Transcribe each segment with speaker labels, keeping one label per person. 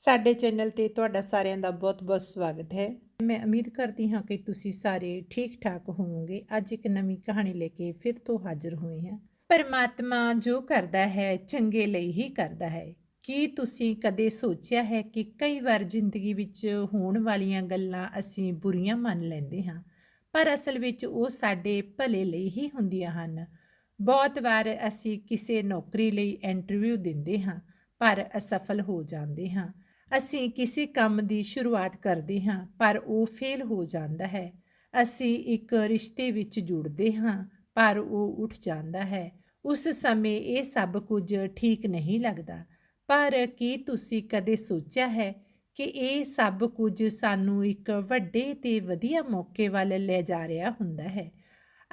Speaker 1: ਸਾਡੇ ਚੈਨਲ ਤੇ ਤੁਹਾਡਾ ਸਾਰਿਆਂ ਦਾ ਬਹੁਤ-ਬਹੁਤ ਸਵਾਗਤ ਹੈ। ਮੈਂ ਉਮੀਦ ਕਰਦੀ ਹਾਂ ਕਿ ਤੁਸੀਂ ਸਾਰੇ ਠੀਕ-ਠਾਕ ਹੋਵੋਗੇ। ਅੱਜ ਇੱਕ ਨਵੀਂ ਕਹਾਣੀ ਲੈ ਕੇ ਫਿਰ ਤੋਂ ਹਾਜ਼ਰ ਹੋਏ ਹਾਂ। ਪਰਮਾਤਮਾ ਜੋ ਕਰਦਾ ਹੈ, ਚੰਗੇ ਲਈ ਹੀ ਕਰਦਾ ਹੈ। ਕੀ ਤੁਸੀਂ ਕਦੇ ਸੋਚਿਆ ਹੈ ਕਿ ਕਈ ਵਾਰ ਜ਼ਿੰਦਗੀ ਵਿੱਚ ਹੋਣ ਵਾਲੀਆਂ ਗੱਲਾਂ ਅਸੀਂ ਬੁਰੀਆਂ ਮੰਨ ਲੈਂਦੇ ਹਾਂ, ਪਰ ਅਸਲ ਵਿੱਚ ਉਹ ਸਾਡੇ ਭਲੇ ਲਈ ਹੀ ਹੁੰਦੀਆਂ ਹਨ? ਬਹੁਤ ਵਾਰ ਅਸੀਂ ਕਿਸੇ ਨੌਕਰੀ ਲਈ ਇੰਟਰਵਿਊ ਦਿੰਦੇ ਹਾਂ, ਪਰ ਅਸਫਲ ਹੋ ਜਾਂਦੇ ਹਾਂ। ਅਸੀਂ ਕਿਸੇ ਕੰਮ ਦੀ ਸ਼ੁਰੂਆਤ ਕਰਦੇ ਹਾਂ, ਪਰ ਉਹ ਫੇਲ ਹੋ ਜਾਂਦਾ ਹੈ। ਅਸੀਂ ਇੱਕ ਰਿਸ਼ਤੇ ਵਿੱਚ ਜੁੜਦੇ ਹਾਂ, ਪਰ ਉਹ ਉੱਠ ਜਾਂਦਾ ਹੈ। ਉਸ ਸਮੇਂ ਇਹ ਸਭ ਕੁਝ ਠੀਕ ਨਹੀਂ ਲੱਗਦਾ। ਪਰ ਕੀ ਤੁਸੀਂ ਕਦੇ ਸੋਚਿਆ ਹੈ ਕਿ ਇਹ ਸਭ ਕੁਝ ਸਾਨੂੰ ਇੱਕ ਵੱਡੇ ਤੇ ਵਧੀਆ ਮੌਕੇ ਵੱਲ ਲੈ ਜਾ ਰਿਹਾ ਹੁੰਦਾ ਹੈ?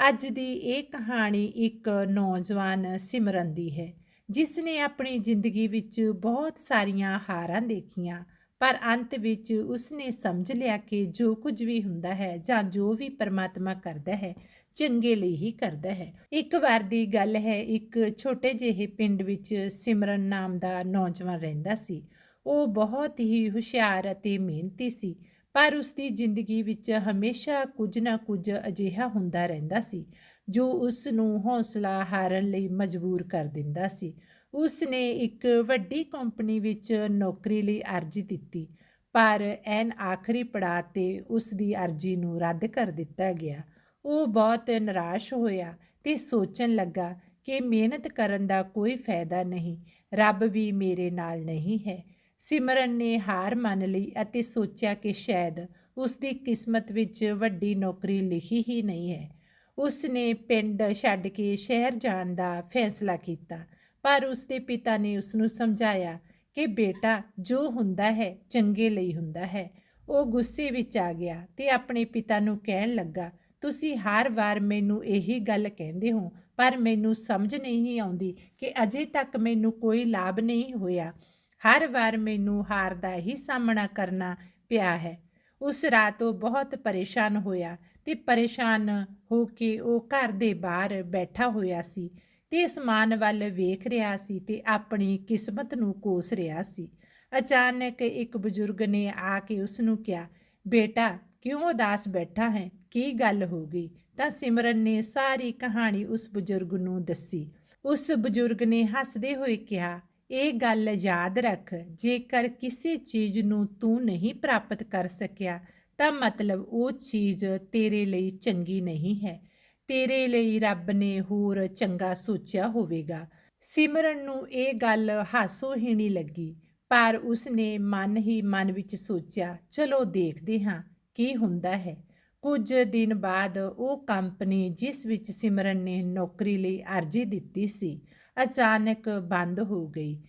Speaker 1: ਅੱਜ ਦੀ ਇਹ ਕਹਾਣੀ ਇੱਕ ਨੌਜਵਾਨ ਸਿਮਰਨ ਦੀ ਹੈ। ਜਿਸ ਨੇ ਆਪਣੀ ਜ਼ਿੰਦਗੀ ਵਿੱਚ ਬਹੁਤ ਸਾਰੀਆਂ ਹਾਰਾਂ ਦੇਖੀਆਂ, ਪਰ ਅੰਤ ਵਿੱਚ ਉਸਨੇ ਸਮਝ ਲਿਆ ਕਿ ਜੋ ਕੁਝ ਵੀ ਹੁੰਦਾ ਹੈ ਜਾਂ ਜੋ ਵੀ ਪਰਮਾਤਮਾ ਕਰਦਾ ਹੈ, ਚੰਗੇ ਲਈ ਹੀ ਕਰਦਾ ਹੈ। ਇੱਕ ਵਾਰ ਦੀ ਗੱਲ ਹੈ, ਇੱਕ ਛੋਟੇ ਜਿਹੇ ਪਿੰਡ ਵਿੱਚ ਸਿਮਰਨ ਨਾਮ ਦਾ ਨੌਜਵਾਨ ਰਹਿੰਦਾ ਸੀ। ਉਹ ਬਹੁਤ ਹੀ ਹੁਸ਼ਿਆਰ ਅਤੇ ਮਿਹਨਤੀ ਸੀ, ਪਰ ਉਸ ਦੀ ਜ਼ਿੰਦਗੀ ਵਿੱਚ ਹਮੇਸ਼ਾ ਕੁਝ ਨਾ ਕੁਝ ਅਜਿਹਾ ਹੁੰਦਾ ਰਹਿੰਦਾ ਸੀ। ਜੋ ਉਸ ਨੂੰ ਹੌਸਲਾ ਹਾਰਨ ਲਈ ਮਜਬੂਰ ਕਰ ਦਿੰਦਾ ਸੀ। ਉਸ ਨੇ ਇੱਕ ਵੱਡੀ ਕੰਪਨੀ ਵਿੱਚ ਨੌਕਰੀ ਲਈ ਅਰਜ਼ੀ ਦਿੱਤੀ, ਪਰ ਐਨ ਆਖਰੀ ਪੜਾਅ ਤੇ ਉਸ ਦੀ ਅਰਜ਼ੀ ਨੂੰ ਰੱਦ ਕਰ ਦਿੱਤਾ ਗਿਆ। ਉਹ ਬਹੁਤ ਨਿਰਾਸ਼ ਹੋਇਆ ਤੇ ਸੋਚਣ ਲੱਗਾ ਕਿ ਮਿਹਨਤ ਕਰਨ ਦਾ ਕੋਈ ਫਾਇਦਾ ਨਹੀਂ, ਰੱਬ ਵੀ ਮੇਰੇ ਨਾਲ ਨਹੀਂ ਹੈ। ਸਿਮਰਨ ਨੇ ਹਾਰ ਮੰਨ ਲਈ ਅਤੇ ਸੋਚਿਆ ਕਿ ਸ਼ਾਇਦ ਉਸ ਦੀ ਕਿਸਮਤ ਵਿੱਚ ਵੱਡੀ ਨੌਕਰੀ ਲਿਖੀ ਹੀ ਨਹੀਂ ਹੈ। ਉਸ ਨੇ ਪਿੰਡ ਛੱਡ ਕੇ ਸ਼ਹਿਰ ਜਾਣ ਦਾ ਫੈਸਲਾ ਕੀਤਾ। ਪਰ ਉਸ ਦੇ ਪਿਤਾ ਨੇ ਉਸ ਨੂੰ ਸਮਝਾਇਆ ਕਿ ਬੇਟਾ ਜੋ ਹੁੰਦਾ ਹੈ, ਚੰਗੇ ਲਈ ਹੁੰਦਾ ਹੈ। ਉਹ ਗੁੱਸੇ ਵਿੱਚ ਆ ਗਿਆ ਤੇ ਆਪਣੇ ਪਿਤਾ ਨੂੰ ਕਹਿਣ ਲੱਗਾ, ਤੁਸੀਂ ਹਰ ਵਾਰ ਮੈਨੂੰ ਇਹੀ ਗੱਲ ਕਹਿੰਦੇ ਹੋ, ਪਰ ਮੈਨੂੰ ਸਮਝ ਨਹੀਂ ਆਉਂਦੀ ਕਿ ਅਜੇ ਤੱਕ ਮੈਨੂੰ ਕੋਈ ਲਾਭ ਨਹੀਂ ਹੋਇਆ। ਹਰ ਵਾਰ ਮੈਨੂੰ ਹਾਰ ਦਾ ਹੀ ਸਾਹਮਣਾ ਕਰਨਾ ਪਿਆ ਹੈ। ਉਸ ਰਾਤ ਉਹ ਬਹੁਤ ਪਰੇਸ਼ਾਨ ਹੋਇਆ ਤੇ ਪਰੇਸ਼ਾਨ ਹੋ ਕੇ ਉਹ ਘਰ ਦੇ ਬਾਹਰ ਬੈਠਾ ਹੋਇਆ ਸੀ ਤੇ ਅਸਮਾਨ ਵੱਲ ਵੇਖ ਰਿਹਾ ਸੀ ਤੇ ਆਪਣੀ ਕਿਸਮਤ ਨੂੰ ਕੋਸ ਰਿਹਾ ਸੀ। ਅਚਾਨਕ ਇੱਕ ਬਜ਼ੁਰਗ ਨੇ ਆ ਕੇ ਉਸ ਨੂੰ ਕਿਹਾ, ਬੇਟਾ, ਕਿਉਂ ਉਦਾਸ ਬੈਠਾ ਹੈ? ਕੀ ਗੱਲ ਹੋ ਗਈ? ਤਾਂ ਸਿਮਰਨ ਨੇ ਸਾਰੀ ਕਹਾਣੀ ਉਸ ਬਜ਼ੁਰਗ ਨੂੰ ਦੱਸੀ। ਉਸ ਬਜ਼ੁਰਗ ਨੇ ਹੱਸਦੇ ਹੋਏ ਕਿਹਾ, ਇਹ ਗੱਲ ਯਾਦ ਰੱਖ, ਜੇਕਰ ਕਿਸੇ ਚੀਜ਼ ਨੂੰ ਤੂੰ ਨਹੀਂ ਪ੍ਰਾਪਤ ਕਰ ਸਕਿਆ ਤਾਂ ਮਤਲਬ ਉਹ ਚੀਜ਼ ਤੇਰੇ ਲਈ ਚੰਗੀ ਨਹੀਂ ਹੈ। ਤੇਰੇ ਲਈ ਰੱਬ ਨੇ ਹੋਰ ਚੰਗਾ ਸੋਚਿਆ ਹੋਵੇਗਾ। ਸਿਮਰਨ ਨੂੰ ਇਹ ਗੱਲ ਹਾਸੋਹੀਣੀ ਲੱਗੀ, ਪਰ ਉਸਨੇ ਮਨ ਹੀ ਮਨ ਵਿੱਚ ਸੋਚਿਆ, ਚਲੋ ਦੇਖਦੇ ਹਾਂ, ਕੀ ਹੁੰਦਾ ਹੈ? ਕੁਝ ਦਿਨ ਬਾਅਦ ਉਹ ਕੰਪਨੀ ਜਿਸ ਵਿੱਚ ਸਿਮਰਨ ਨੇ ਨੌਕਰੀ ਲਈ ਅਰਜ਼ੀ ਦਿੱਤੀ ਸੀ, ਅਚਾਨਕ ਬੰਦ ਹੋ ਗਈ।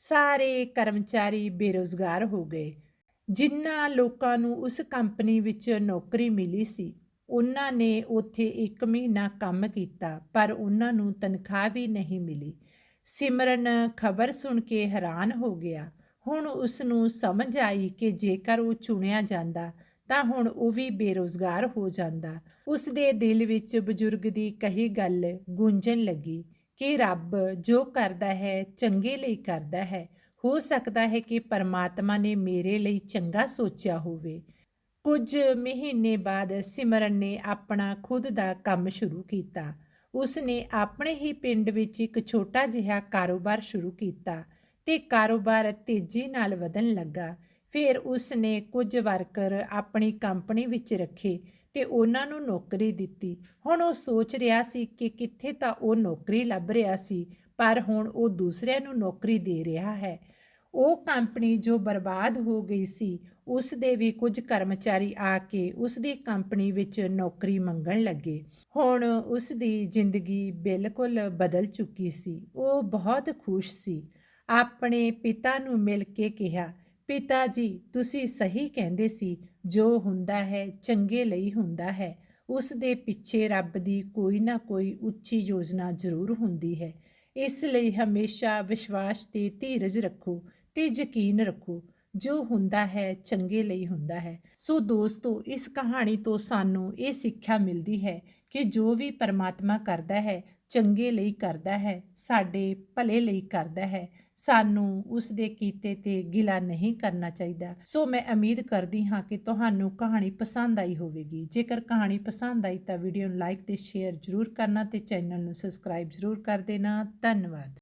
Speaker 1: ਸਾਰੇ ਕਰਮਚਾਰੀ ਬੇਰੋਜ਼ਗਾਰ ਹੋ ਗਏ। ਜਿਨ੍ਹਾਂ ਲੋਕਾਂ ਨੂੰ ਉਸ ਕੰਪਨੀ ਵਿੱਚ ਨੌਕਰੀ ਮਿਲੀ ਸੀ, ਉਹਨਾਂ ਨੇ ਉੱਥੇ 1 ਮਹੀਨਾ ਕੰਮ ਕੀਤਾ, ਪਰ ਉਹਨਾਂ ਨੂੰ ਤਨਖਾਹ ਵੀ ਨਹੀਂ ਮਿਲੀ। ਸਿਮਰਨ ਖਬਰ ਸੁਣ ਕੇ ਹੈਰਾਨ ਹੋ ਗਿਆ। ਹੁਣ ਉਸ ਨੂੰ ਸਮਝ ਆਈ ਕਿ ਜੇਕਰ ਉਹ ਚੁਣਿਆ ਜਾਂਦਾ, ਤਾਂ ਹੁਣ ਉਹ ਵੀ ਬੇਰੋਜ਼ਗਾਰ ਹੋ ਜਾਂਦਾ। ਉਸ ਦੇ ਦਿਲ ਵਿੱਚ ਬਜ਼ੁਰਗ ਦੀ ਕਹੀ ਗੱਲ ਗੂੰਜਣ ਲੱਗੀ ਕਿ ਰੱਬ ਜੋ ਕਰਦਾ ਹੈ, ਚੰਗੇ ਲਈ ਕਰਦਾ ਹੈ। ਹੋ ਸਕਦਾ ਹੈ ਕਿ ਪਰਮਾਤਮਾ ਨੇ ਮੇਰੇ ਲਈ ਚੰਗਾ ਸੋਚਿਆ ਹੋਵੇ। ਕੁਝ ਮਹੀਨੇ ਬਾਅਦ ਸਿਮਰਨ ਨੇ ਆਪਣਾ ਖੁਦ ਦਾ ਕੰਮ ਸ਼ੁਰੂ ਕੀਤਾ। ਉਸ ਨੇ ਆਪਣੇ ਹੀ ਪਿੰਡ ਵਿੱਚ ਇੱਕ ਛੋਟਾ ਜਿਹਾ ਕਾਰੋਬਾਰ ਸ਼ੁਰੂ ਕੀਤਾ ਤੇ ਕਾਰੋਬਾਰ ਤੇਜ਼ੀ ਨਾਲ ਵਧਣ ਲੱਗਾ। ਫਿਰ ਉਸ ਨੇ ਕੁਝ ਵਰਕਰ ਆਪਣੀ ਕੰਪਨੀ ਵਿੱਚ ਰੱਖੇ ਤੇ ਉਹਨਾਂ ਨੂੰ ਨੌਕਰੀ ਦਿੱਤੀ। ਹੁਣ ਉਹ ਸੋਚ ਰਿਹਾ ਸੀ ਕਿ ਕਿੱਥੇ ਤਾਂ ਉਹ ਨੌਕਰੀ ਲੱਭ ਰਿਹਾ ਸੀ ਪਰ ਹੁਣ ਉਹ ਦੂਸਰਿਆਂ ਨੂੰ ਨੌਕਰੀ ਦੇ ਰਿਹਾ ਹੈ। ਉਹ ਕੰਪਨੀ ਜੋ ਬਰਬਾਦ ਹੋ ਗਈ ਸੀ, ਉਸ ਦੇ ਵੀ ਕੁਝ ਕਰਮਚਾਰੀ ਆ ਕੇ ਉਸ ਦੀ ਕੰਪਨੀ ਵਿੱਚ ਨੌਕਰੀ ਮੰਗਣ ਲੱਗੇ। ਹੁਣ ਉਸ ਦੀ ਜ਼ਿੰਦਗੀ ਬਿਲਕੁਲ ਬਦਲ ਚੁੱਕੀ ਸੀ। ਉਹ ਬਹੁਤ ਖੁਸ਼ ਸੀ। ਆਪਣੇ ਪਿਤਾ ਨੂੰ ਮਿਲ ਕੇ ਕਿਹਾ, ਪਿਤਾ ਜੀ, ਤੁਸੀਂ ਸਹੀ ਕਹਿੰਦੇ ਸੀ, ਜੋ ਹੁੰਦਾ ਹੈ ਚੰਗੇ ਲਈ ਹੁੰਦਾ ਹੈ। ਉਸ ਦੇ ਪਿੱਛੇ ਰੱਬ ਦੀ ਕੋਈ ਨਾ ਕੋਈ ਉੱਚੀ ਯੋਜਨਾ ਜ਼ਰੂਰ ਹੁੰਦੀ ਹੈ। ਇਸ ਲਈ ਹਮੇਸ਼ਾ ਵਿਸ਼ਵਾਸ ਤੇ ਧੀਰਜ ਰੱਖੋ ਤੇ ਯਕੀਨ ਰੱਖੋ, ਜੋ ਹੁੰਦਾ ਹੈ ਚੰਗੇ ਲਈ ਹੁੰਦਾ ਹੈ। ਸੋ ਦੋਸਤੋ, ਇਸ ਕਹਾਣੀ ਤੋਂ ਸਾਨੂੰ ਇਹ ਸਿੱਖਿਆ ਮਿਲਦੀ ਹੈ ਕਿ ਜੋ ਵੀ ਪਰਮਾਤਮਾ ਕਰਦਾ ਹੈ, ਚੰਗੇ ਲਈ ਕਰਦਾ ਹੈ, ਸਾਡੇ ਭਲੇ ਲਈ ਕਰਦਾ ਹੈ ਸਾਨੂੰ ਉਸ ਦੇ ਕੀਤੇ ਤੇ ਗਿਲਾ ਨਹੀਂ ਕਰਨਾ ਚਾਹੀਦਾ। ਸੋ ਮੈਂ ਉਮੀਦ ਕਰਦੀ ਹਾਂ ਕਿ ਤੁਹਾਨੂੰ ਕਹਾਣੀ ਪਸੰਦ ਆਈ ਹੋਵੇਗੀ। ਜੇਕਰ ਕਹਾਣੀ ਪਸੰਦ ਆਈ ਤਾਂ ਵੀਡੀਓ ਨੂੰ ਲਾਈਕ ਤੇ ਸ਼ੇਅਰ ਜ਼ਰੂਰ ਕਰਨਾ ਤੇ ਚੈਨਲ ਨੂੰ ਸਬਸਕ੍ਰਾਈਬ ਜ਼ਰੂਰ ਕਰ ਦੇਣਾ। ਧੰਨਵਾਦ।